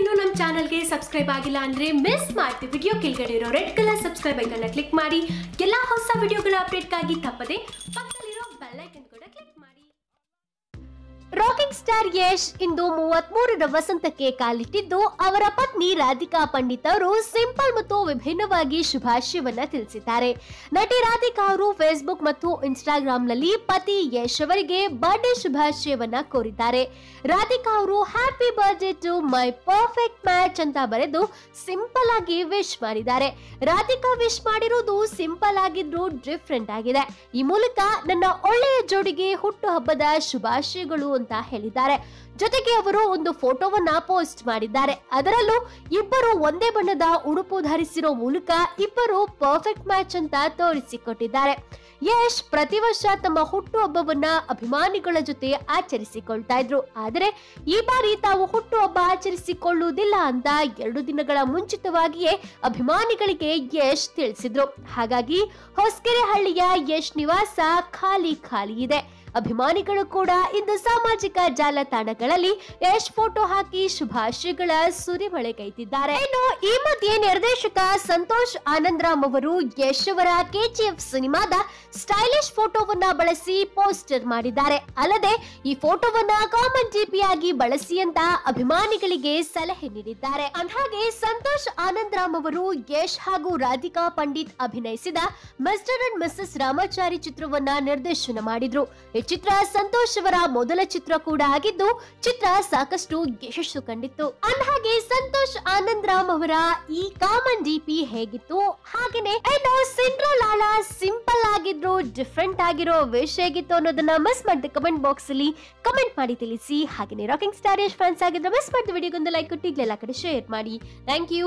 ಇನ್ನೂ ನಮ್ಮ ಚಾನಲ್ಗೆ ಸಬ್ಸ್ಕ್ರೈಬ್ ಆಗಿಲ್ಲ ಅಂದ್ರೆ ಮಿಸ್ ಮಾಡ್ತಿ ವಿಡಿಯೋ ಕೆಳಗಡೆ ಇರೋ ರೆಡ್ ಕಲರ್ ಸಬ್ಸ್ಕ್ರೈಬ್ ಐಕನ್ನ ಕ್ಲಿಕ್ ಮಾಡಿ. ಎಲ್ಲಾ ಹೊಸ ವಿಡಿಯೋಗಳ ಅಪ್ಡೇಟ್ಗಾಗಿ ತಪ್ಪದೆ ಪಕ್ಕದಲ್ಲಿರೋ ಬೆಲ್ ರಾಕಿಂಗ್ ಸ್ಟಾರ್ ಯಶ್ ಇಂದು ಮೂವತ್ಮೂರರ ವಸಂತಕ್ಕೆ ಕಾಲಿಟ್ಟಿದ್ದು, ಅವರ ಪತ್ನಿ ರಾಧಿಕಾ ಪಂಡಿತ್ ಅವರು ಸಿಂಪಲ್ ಮತ್ತು ವಿಭಿನ್ನವಾಗಿ ಶುಭಾಶಯವನ್ನ ತಿಳಿಸಿದ್ದಾರೆ. ನಟಿ ರಾಧಿಕಾ ಅವರು ಫೇಸ್ಬುಕ್ ಮತ್ತು ಇನ್ಸ್ಟಾಗ್ರಾಂನಲ್ಲಿ ಪತಿ ಯಶ್ ಅವರಿಗೆ ಬರ್ಡೇ ಶುಭಾಶಯವನ್ನ ಕೋರಿದ್ದಾರೆ. ರಾಧಿಕಾ ಅವರು happy birthday to my perfect match ಅಂತ ಬರೆದು ಸಿಂಪಲ್ ಆಗಿ ವಿಶ್ ಮಾಡಿದ್ದಾರೆ. ರಾಧಿಕಾ ವಿಶ್ ಮಾಡಿರೋದು ಸಿಂಪಲ್ ಆಗಿದ್ರು ಡಿಫ್ರೆಂಟ್ ಆಗಿದೆ. ಈ ಮೂಲಕ ನನ್ನ ಒಳ್ಳೆಯ ಜೋಡಿಗೆ ಹುಟ್ಟುಹಬ್ಬದ ಶುಭಾಶಯಗಳು ಅಂತ ಹೇಳಿದ್ದಾರೆ. ಜೊತೆಗೆ ಅವರು ಒಂದು ಫೋಟೋವನ್ನ ಪೋಸ್ಟ್ ಮಾಡಿದ್ದಾರೆ. ಅದರಲ್ಲೂ ಇಬ್ಬರು ಒಂದೇ ಬಣ್ಣದ ಉಡುಪು ಧರಿಸಿರೋ ಮೂಲಕ ಇಬ್ಬರು ಪರ್ಫೆಕ್ಟ್ ಮ್ಯಾಚ್ ಅಂತ ತೋರಿಸಿಕೊಟ್ಟಿದ್ದಾರೆ. ಯಶ್ ಪ್ರತಿ ವರ್ಷ ತಮ್ಮ ಹುಟ್ಟುಹಬ್ಬವನ್ನ ಅಭಿಮಾನಿಗಳ ಜೊತೆ ಆಚರಿಸಿಕೊಳ್ತಾ ಇದ್ರು. ಆದರೆ ಈ ಬಾರಿ ತಾವು ಹುಟ್ಟುಹಬ್ಬ ಆಚರಿಸಿಕೊಳ್ಳುವುದಿಲ್ಲ ಅಂತ ಎರಡು ದಿನಗಳ ಮುಂಚಿತವಾಗಿಯೇ ಅಭಿಮಾನಿಗಳಿಗೆ ಯಶ್ ತಿಳಿಸಿದ್ರು. ಹಾಗಾಗಿ ಹೊಸಕೆರೆ ಹಳ್ಳಿಯ ಯಶ್ ನಿವಾಸ ಖಾಲಿ ಖಾಲಿ ಇದೆ. ಅಭಿಮಾನಿಗಳು ಕೂಡ ಇಂದು ಸಾಮಾಜಿಕ ಜಾಲತಾಣಗಳಲ್ಲಿ ಯಶ್ ಫೋಟೋ ಹಾಕಿ ಶುಭಾಶಯಗಳ ಸುರಿಮಳೆಗೈದಿದ್ದಾರೆ ಇನ್ನು ಈ ಮಧ್ಯೆ ನಿರ್ದೇಶಕ ಸಂತೋಷ್ ಆನಂದರಾಮ್ ಅವರು ಯಶ್ ಅವರ ಕೆಜಿಎಫ್ ಸಿನಿಮಾದ ಸ್ಟೈಲಿಶ್ ಫೋಟೋವನ್ನ ಬಳಸಿ ಪೋಸ್ಟರ್ ಮಾಡಿದ್ದಾರೆ. ಅಲ್ಲದೆ ಈ ಫೋಟೋವನ್ನ ಕಾಮನ್ ಜಿಪಿ ಆಗಿ ಬಳಸಿ ಅಂತ ಅಭಿಮಾನಿಗಳಿಗೆ ಸಲಹೆ ನೀಡಿದ್ದಾರೆ. ಅಂದ್ಹಾಗೆ ಸಂತೋಷ್ ಆನಂದರಾಮ್ ಅವರು ಯಶ್ ಹಾಗೂ ರಾಧಿಕಾ ಪಂಡಿತ್ ಅಭಿನಯಿಸಿದ ಮಿಸ್ಟರ್ ಅಂಡ್ ಮಿಸಸ್ ರಾಮಾಚಾರಿ ಚಿತ್ರವನ್ನ ನಿರ್ದೇಶನ ಮಾಡಿದ್ರು. ಈ ಚಿತ್ರ, ಸಂತೋಷ್ ಅವರ ಮೊದಲ ಚಿತ್ರ ಕೂಡ ಆಗಿದ್ದು, ಚಿತ್ರ ಸಾಕಷ್ಟು ಯಶಸ್ಸು ಕಂಡಿತ್ತು. ಅಂದಹಾಗೆ ಸಂತೋಷ್ ಆನಂದ್ ರಾಮ್ ಅವರ ಈ ಕಾಮನ್ ಡಿಪಿ ಹೇಗಿತ್ತು? ಹಾಗೇನೆ ಸಿಂಡ್ರಲಾಲ ಸಿಂಪಲ್ ಆಗಿದ್ರು, ಡಿಫ್ರೆಂಟ್ ಆಗಿರೋ ವಿಷ್ ಹೇಗಿತ್ತು ಅನ್ನೋದನ್ನ ಮಿಸ್ ಮಾಡಿದ ಕಮೆಂಟ್ ಬಾಕ್ಸ್ ಅಲ್ಲಿ ಕಮೆಂಟ್ ಮಾಡಿ ತಿಳಿಸಿ. ಹಾಗೇನೆ ರಾಕಿಂಗ್ ಸ್ಟಾರ್ ಯಶ್ ಫ್ಯಾನ್ಸ್ ಆಗಿದ್ರೆ ಮಿಸ್ ಮಾಡಿದ ವಿಡಿಯೋಗೊಂದು ಲೈಕ್ ಕೊಟ್ಟು ಎಲ್ಲ ಕಡೆ ಶೇರ್ ಮಾಡಿ. Thank you